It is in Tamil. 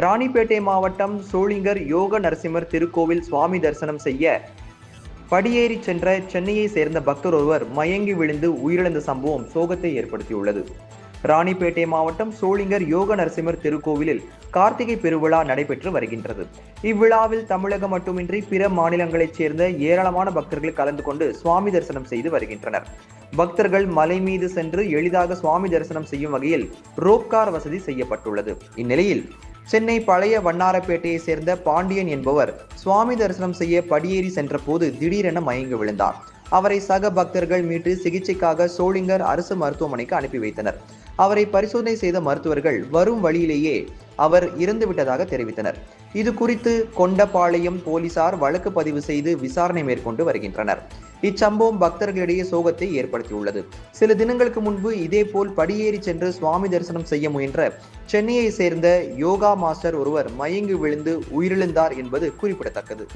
ராணிப்பேட்டை மாவட்டம் சோளிங்கர் யோக நரசிம்மர் திருக்கோவில் சுவாமி தரிசனம் செய்ய படியேறி சென்ற சென்னையை சேர்ந்த பக்தர் ஒருவர் மயங்கி விழுந்து உயிரிழந்த சம்பவம் சோகத்தை ஏற்படுத்தியுள்ளது. ராணிப்பேட்டை மாவட்டம் சோளிங்கர் யோக நரசிம்மர் திருக்கோவிலில் கார்த்திகை பெருவிழா நடைபெற்று வருகின்றது. இவ்விழாவில் தமிழகம் மட்டுமின்றி பிற மாநிலங்களைச் சேர்ந்த ஏராளமான பக்தர்கள் கலந்து கொண்டு சுவாமி தரிசனம் செய்து வருகின்றனர். பக்தர்கள் மலை மீது சென்று எளிதாக சுவாமி தரிசனம் செய்யும் வகையில் ரோப்கார் வசதி செய்யப்பட்டுள்ளது. இந்நிலையில் சென்னை பழைய வண்ணாரப்பேட்டையை சேர்ந்த பாண்டியன் என்பவர் சுவாமி தரிசனம் செய்ய படியேறி சென்றபோது திடீரென மயங்கி விழுந்தார். அவரை சக பக்தர்கள் மீட்டு சிகிச்சைக்காக சோளிங்கர் அரசு மருத்துவமனைக்கு அனுப்பி வைத்தனர். அவரை பரிசோதனை செய்த மருத்துவர்கள் வரும் வழியிலேயே அவர் இறந்துவிட்டதாக தெரிவித்தனர். இது குறித்து கொண்டபாளையம் போலீசார் வழக்கு பதிவு செய்து விசாரணை மேற்கொண்டு வருகின்றனர். இச்சம்பவம் பக்தர்களிடையே சோகத்தை ஏற்படுத்தியுள்ளது. சில தினங்களுக்கு முன்பு இதேபோல் படியேறி சென்று சுவாமி தரிசனம் செய்ய முயன்ற சென்னையை சேர்ந்த யோகா மாஸ்டர் ஒருவர் மயங்கி விழுந்து உயிரிழந்தார் என்பது குறிப்பிடத்தக்கது.